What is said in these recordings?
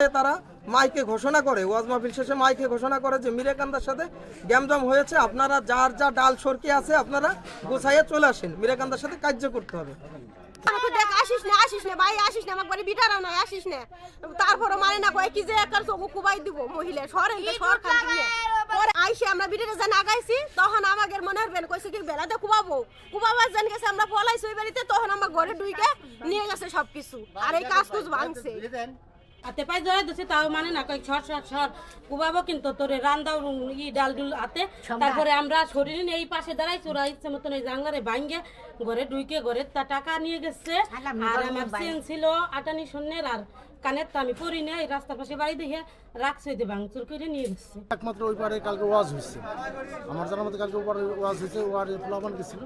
তারা মাইকে ঘোষণা করে, ওয়াজ মাহফিল শেষে মাইকে ঘোষণা করে যে মিরাকান্দার সাথে গ্যামজাম হয়েছে। আপনারা যার যা ডাল সরকি আছে, আপনারা গোছাইয়ে চলে আসেন। মিরাকান্দার সাথে কার্য করতে হবে। মানে আমরা কুবাবো। আমরা পলাইছি ওই বাড়িতে, তখন আমার ঘরে ডুইকে নিয়ে গেছে সবকিছু। আর এই কাজ কুজ ভাঙছে। হাতে পাই জয় দিছে তাও মানে না কই ছট ছট ছট কুবাবো কিন্তু তোরে রান্দাও ই ডাল ডুল হাতে তারপরে আমরা শরীর এই পাশে দাঁড়াই চোরা ইচ্ছে মতন এই জাঙ্গারে ভাঙ্গে ঘরে ঢুকে ঘরে তা টাকা নিয়ে গেছে। আর আমার চেন ছিল আটানি শূন্যের আর কানের তো আমি পরি নাই, রাস্তার পাশে বাড়ি দেখে রাখছি যে ভাঙচুর করে নিয়ে গেছে। একমাত্র ওই পারে কালকে ওয়াজ হয়েছে। আমার জানার মতো কালকে ওপারে ওয়াজ হয়েছে ওয়ারে পোলাপান গেছিল।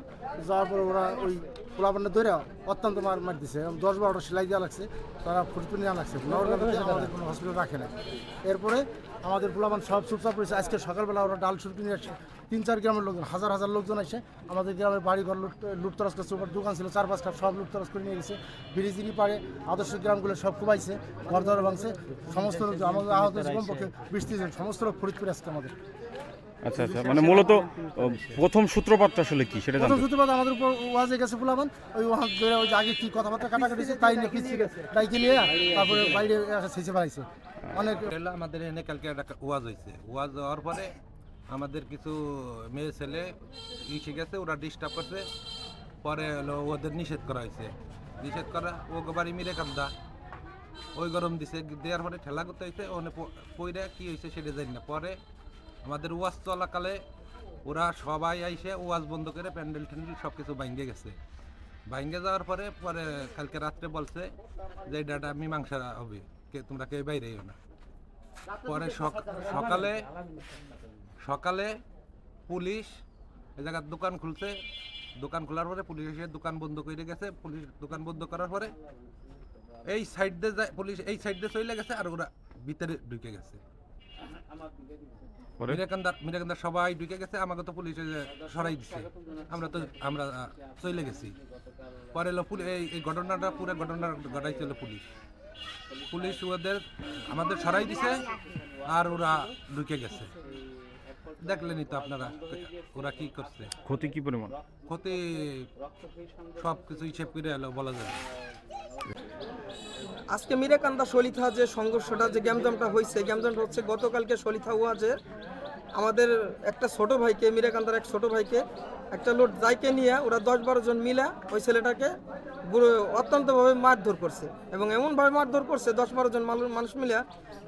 যাওয়ার পরে ওরা ওই পোলাপানটা ধরে অত্যন্ত মার মার দিছে। দশ বারোটা সেলাই দেওয়া লাগছে, তারা ফুটপুর নেওয়া লাগছে আমাদের কোনো হসপিটাল রাখে না এরপরে আমাদের পোলাপান সব চুপচাপ রয়েছে। আজকে সকালবেলা ওরা ডাল সুরকি নিয়ে আসছে তিন চার গ্রামের লোকজন হাজার হাজার লোকজন আসে। আমাদের গ্রামের বাড়ি ঘর লুট লুটতরাজ করছে ওপর দোকান ছিল চার পাঁচটা সব লুটতরাজ করে নিয়ে গেছে। ব্রিজিনি পাড়ে আদর্শ গ্রামগুলো সব কুবাইছে ঘর দর ভাঙছে। সমস্ত লোক আমাদের আহত কমপক্ষে বিশ ত্রিশ জন সমস্ত লোক ফরিদপুরে আসছে আমাদের। আচ্ছা আচ্ছা মানে মূলত প্রথম সূত্রপাতটা আসলে কি সেটা প্রথম সূত্রপাত আমাদের উপর ওয়াজে গেছে ফুলাবান ওই ওয়াজ ধরে ওই আগে কি কথাবার্তা কাটাকাটি তাই নিয়ে পিছিয়ে তাইকে নিয়ে তারপরে বাইরে শেষে বাড়াইছে। অনেক আমাদের এখানে কালকে একটা ওয়াজ হয়েছে ওয়াজ হওয়ার পরে আমাদের কিছু মেয়ে ছেলে ইসে গেছে, ওরা ডিস্টার্ব করছে। পরে হলো ওদের নিষেধ করা হয়েছে নিষেধ করা ও বাড়ি মিরে কান্দা। ওই গরম দিছে, দেওয়ার পরে ঠেলা করতে হয়েছে ওখানে পইরা কি হয়েছে সেটা জানি না। পরে আমাদের ওয়াজ চলাকালে ওরা সবাই আইসে ওয়াজ বন্ধ করে প্যান্ডেল ট্যান্ডেল সব কিছু ভাঙ্গে গেছে। ভাঙ্গে যাওয়ার পরে পরে কালকে রাত্রে বলছে যে ডাটা মীমাংসা হবে। তোমরা কেউ বাইরে এও না। পরে সক- সকালে সকালে পুলিশ এই জায়গার দোকান খুলছে। দোকান খোলার পরে পুলিশ এসে দোকান বন্ধ করে গেছে। পুলিশ দোকান বন্ধ করার পরে এই সাইড দিয়ে যায় পুলিশ এই সাইড দিয়ে চলে গেছে আর ওরা ভিতরে ঢুকে গেছে। মিরাকান্দার মিরাকান্দার সবাই ঢুকে গেছে। আমাকে তো পুলিশে সরাই দিছে। আমরা তো আমরা চলে গেছি। পরে এই ঘটনাটা পুরো ঘটনা ঘটাইছিল পুলিশ। পুলিশ ওদের আমাদের সরাই দিছে আর ওরা ঢুকে গেছে। দেখলেনই তো আপনারা ওরা কি করছে? ক্ষতি কি পরিমাণ? ক্ষতি সব কিছু হিসেব করে এলো বলা যায়। আজকে মিরাকান্দা সলিথা যে সংঘর্ষটা যে গ্যামজামটা হয়েছে গ্যামজামটা হচ্ছে গতকালকে সলিথা ওয়াজের আমাদের একটা ছোট ভাইকে মিরাকান্দার এক ছোট ভাইকে, একটা লোড যাইকে নিয়ে ওরা দশ বারো জন মিলে ওই ছেলেটাকে অত্যন্তভাবে মারধর করছে এবং এমনভাবে মারধর করছে, দশ বারো জন মানুষ মিলে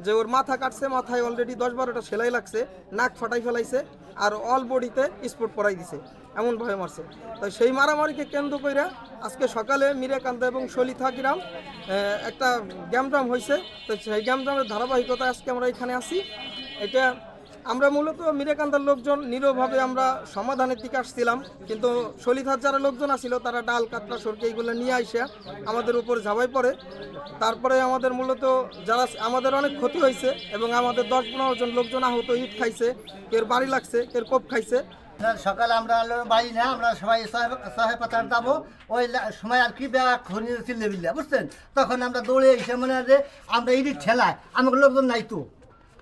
যে ওর মাথা কাটছে, মাথায় অলরেডি দশ বারোটা সেলাই লাগছে, নাক ফাটাই ফেলাইছে আর অল বডিতে স্পট পরাই দিছে, এমনভাবে মারছে। তো সেই মারামারিকে কেন্দ্র কইরা আজকে সকালে মিরাকান্দা এবং সলিথা গ্রাম একটা গ্যামজাম হয়েছে তো সেই গ্যামজামের ধারাবাহিকতা আজকে আমরা এখানে আসি এটা আমরা মূলত মিরাকান্দার লোকজন, নীরবভাবে আমরা সমাধানের দিকে আসছিলাম। কিন্তু সলিথার যারা লোকজন আসছিল তারা ডাল কাতরা সরকে এইগুলো নিয়ে আইসে আমাদের উপর ঝাঁপাই পড়ে। তারপরে আমাদের মূলত যারা আমাদের অনেক ক্ষতি হয়েছে এবং আমাদের দশ পনেরো জন লোকজন আহত, ইট খাইছে কেউ বাড়ি লাগছে কেউ কোপ খাইছে। সকালে আমরা বাড়ি না, আমরা সবাই সাহেব পাতার যাব। ওই সময় আর কি ব্যাগ চিল্লে বুঝছেন? তখন আমরা দৌড়ে এসে মনে হয় যে আমরা ইডিট ঠেলায়, আমাকে লোকজন নাই তো।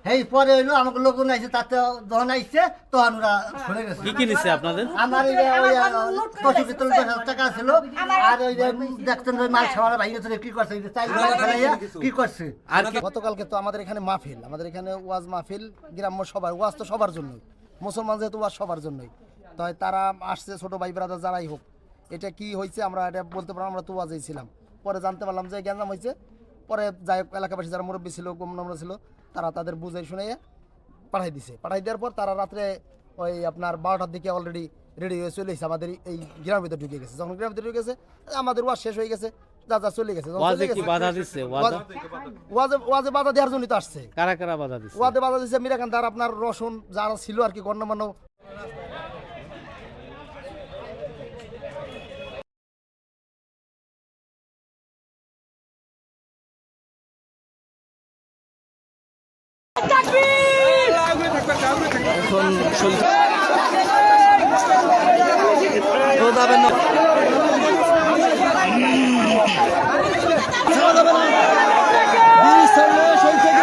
এই পরে হইল আমাকে লোকজন আইছে তাতে যখন আইছে তখন ওরা সরে গেছে। কি কিনেছে আপনাদের? আমার ওই পঁচিশ পিস্তল হাজার টাকা ছিল আর ওই দেখছেন ওই মাল সামার ভাই গেছে কি করছে চাই কি করছে? আর গতকালকে তো আমাদের এখানে মাহফিল আমাদের এখানে ওয়াজ মাহফিল গ্রাম্য সবার ওয়াজ তো সবার জন্যই মুসলমান যেহেতু ওয়াজ সবার জন্যই। তাই তারা আসছে ছোট ভাই ব্রাদার যারাই হোক। এটা কি হয়েছে আমরা এটা বলতে পারলাম আমরা তো ওয়াজেই ছিলাম। পরে জানতে পারলাম যে গ্যাঞ্জাম হয়েছে পরে যাই হোক এলাকাবাসী যারা মুরব্বী ছিল নম্র ছিল তারা তাদের বুঝাই শুনে পাঠাই দিছে। পাঠাই দেওয়ার পর তারা রাত্রে ওই আপনার বারোটার দিকে অলরেডি রেডি হয়ে চলে এসেছে আমাদের এই গ্রামের ভিতরে ঢুকে গেছে। যখন গ্রামের ভিতরে ঢুকে গেছে আমাদের ওয়াজ শেষ হয়ে গেছে চলে ওয়াজে বাধা দেওয়ার তো আসছে। কারা কারা বাধা দিচ্ছে বাধা দিচ্ছে আপনার রসুন যারা ছিল আর কি গণ্যমান্য এখন তো না ছাড়া যাবে না। বিষ ছাড়লে শরীর থেকে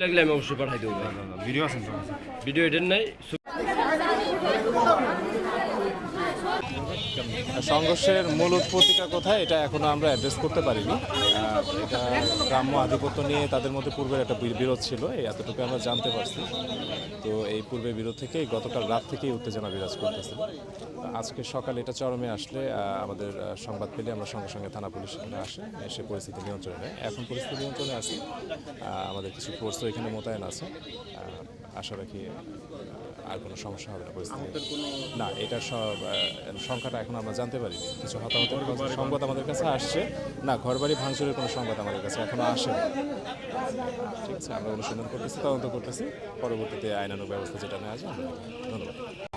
লাগলে আমি অবশ্যই পাঠাই দেবো। ভিডিও আছেন ভিডিও এডেন নাই। সংঘর্ষের মূল উৎপত্তিটা কোথায়, এটা এখনও আমরা অ্যাড্রেস করতে পারিনি। এটা গ্রাম্য আধিপত্য নিয়ে তাদের মধ্যে পূর্বের একটা বিরোধ ছিল, এই এতটুকু আমরা জানতে পারছি। তো এই পূর্বের বিরোধ থেকে গতকাল রাত থেকেই উত্তেজনা বিরাজ করতেছে। আজকে সকালে এটা চরমে আসলে আমাদের সংবাদ পেলে আমরা সঙ্গে সঙ্গে থানা পুলিশ এখানে আসে, এসে পরিস্থিতি নিয়ন্ত্রণে নেয়। এখন পরিস্থিতি নিয়ন্ত্রণে আছে। আমাদের কিছু ফোর্সও এখানে মোতায়েন আছে। আশা রাখি আর কোনো সমস্যা হবে না পরিস্থিতি না এটা সব সংখ্যাটা এখন আমরা জানতে পারিনি। কিছু হতাহতের কথা- সংবাদ আমাদের কাছে আসছে। না ঘরবাড়ি ভাঙচুরের কোনো সংবাদ আমাদের কাছে এখনও আসে ঠিক আছে আমরা অনুসন্ধান করতেছি তদন্ত করতেছি। পরবর্তীতে আইনানুগ ব্যবস্থা যেটা নেওয়া যায় ধন্যবাদ।